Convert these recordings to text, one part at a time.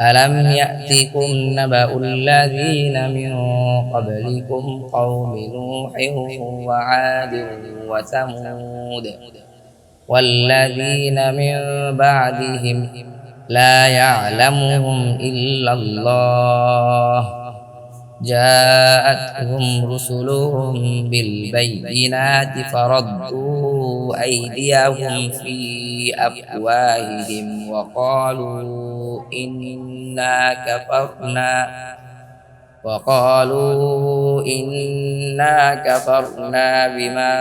ألم يأتكم نبأ الذين من قبلكم قوم نوح وعاد وثمود والذين من بعدهم لا يعلمهم إلا الله جاءتهم رسلهم بالبينات فردوا أيديهم في أفواههم وقالوا إنا كفرنا وقالوا إنا كفرنا بما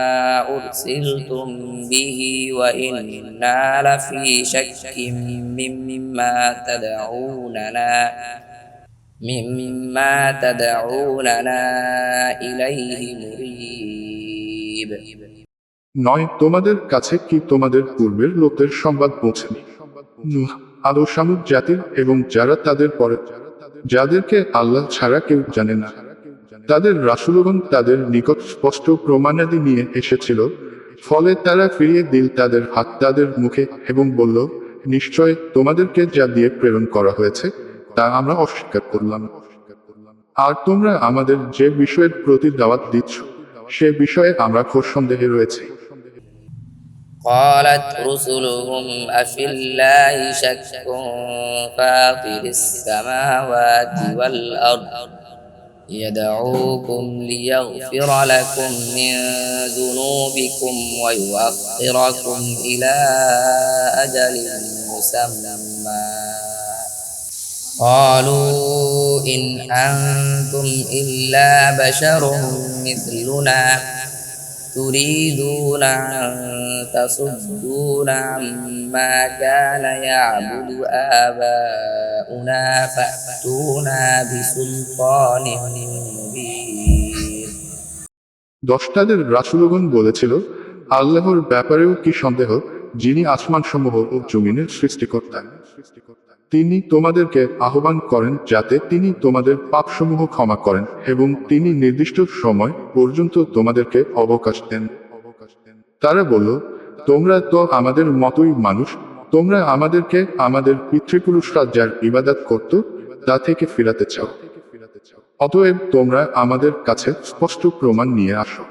أرسلتم به وإنا لفي شك مما تدعوننا مما تدعوننا إليه مريب নয় তোমাদের কাছে কি তোমাদের পূর্বের লোকদের সংবাদ পৌঁছেনি আদো জাতির এবং যারা তাদের পরে যাদেরকে আল্লাহ ছাড়া কেউ জানে না। তাদের রাসুলগণ তাদের নিকট স্পষ্ট প্রমাণাদি নিয়ে এসেছিল। ফলে তারা ফিরিয়ে দিল তাদের হাত তাদের মুখে এবং বলল, নিশ্চয় তোমাদেরকে যা দিয়ে প্রেরণ করা হয়েছে, তা আমরা অস্বীকার করলাম। আর তোমরা আমাদের যে বিষয়ের প্রতি দাওয়াত দিচ্ছ, সে বিষয়ে আমরা ঘোর সন্দেহে রয়েছি। قالت رسلهم أفي الله شك فاطر السماوات والأرض. يدعوكم ليغفر لكم من ذنوبكم ويؤخركم إلى أجل مسمى. قالوا إن أنتم إلا بشر مثلنا. تريدون أن تصدونا عما كان يعبد آباؤنا فأتونا بسلطان مبين দশটাদের রাসুলগণ বলেছিল আল্লাহর ব্যাপারেও কি সন্দেহ যিনি আসমানসমূহ ও জমিনের সৃষ্টিকর্তা তিনি তোমাদেরকে আহ্বান করেন যাতে তিনি তোমাদের পাপসমূহ ক্ষমা করেন এবং তিনি নির্দিষ্ট সময় পর্যন্ত তোমাদেরকে অবকাশ দেন। তারা বলল, তোমরা তো আমাদের মতোই মানুষ। তোমরা আমাদেরকে আমাদের পিতৃপুরুষরা যার ইবাদত করত, তা থেকে ফিরাতে চাও। অতএব তোমরা আমাদের কাছে স্পষ্ট প্রমাণ নিয়ে আসো।